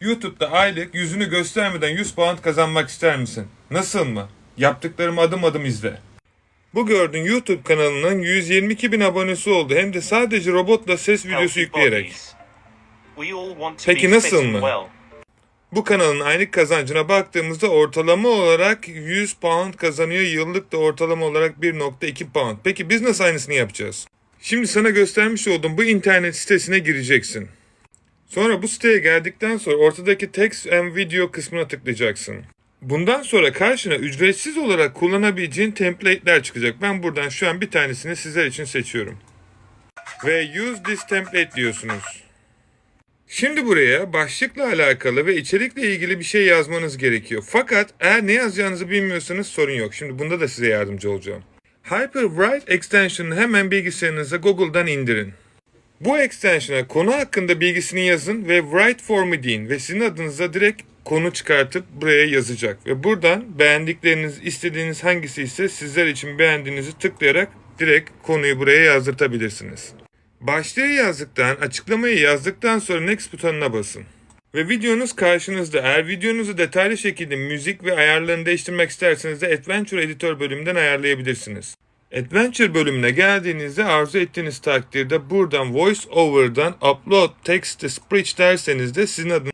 YouTube'da aylık yüzünü göstermeden 100 pound kazanmak ister misin? Nasıl mı? Yaptıklarımı adım adım izle. Bu gördüğün YouTube kanalının 122 bin abonesi oldu hem de sadece robotla ses videosu yükleyerek. Peki nasıl mı? Bu kanalın aylık kazancına baktığımızda ortalama olarak 100 pound kazanıyor. Yıllık da ortalama olarak 1.2 pound. Peki biz nasıl aynısını yapacağız? Şimdi sana göstermiş olduğum bu internet sitesine gireceksin. Sonra bu siteye geldikten sonra ortadaki text and video kısmına tıklayacaksın. Bundan sonra karşına ücretsiz olarak kullanabileceğin template'ler çıkacak. Ben buradan şu an bir tanesini sizler için seçiyorum. Ve use this template diyorsunuz. Şimdi buraya başlıkla alakalı ve içerikle ilgili bir şey yazmanız gerekiyor. Fakat eğer ne yazacağınızı bilmiyorsanız sorun yok. Şimdi bunda da size yardımcı olacağım. Hyperwrite extension'ını hemen bilgisayarınıza Google'dan indirin. Bu extension'a konu hakkında bilgisini yazın ve write for me deyin ve sizin adınıza direkt konu çıkartıp buraya yazacak. Ve buradan beğendikleriniz, istediğiniz hangisi ise sizler için beğendiğinizi tıklayarak direkt konuyu buraya yazdırtabilirsiniz. Başlığı yazdıktan, açıklamayı yazdıktan sonra next butonuna basın. Ve videonuz karşınızda. Eğer videonuzu detaylı şekilde müzik ve ayarlarını değiştirmek isterseniz de Adventure Editor bölümünden ayarlayabilirsiniz. Adventure bölümüne geldiğinizde arzu ettiğiniz takdirde buradan Voice Over'dan Upload Text to Speech derseniz de sizin adınız